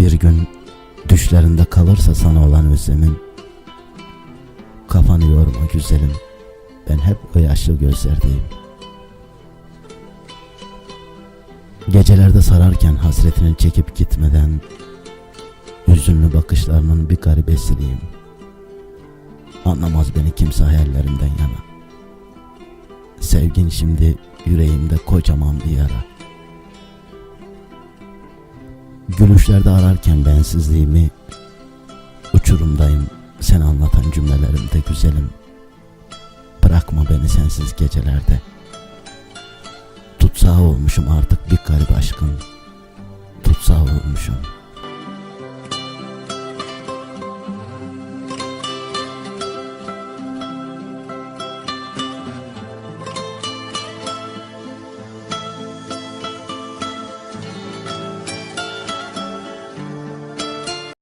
bir gün düşlerinde kalırsa sana olan özlemim Kafanı yorma güzelim. Ben hep o yaşlı gözlerdeyim. Gecelerde sararken hasretini çekip gitmeden Hüzünlü bakışlarının bir garibesiyim Anlamaz beni kimse hayallerimden yana. Sevgin şimdi yüreğimde kocaman bir yara Gülüşlerde ararken bensizliğimi Uçurumdayım sen anlatan cümlelerimde güzelim. Bırakma beni sensiz gecelerde. Tutsağı olmuşum artık bir garip aşkın Tutsağı olmuşum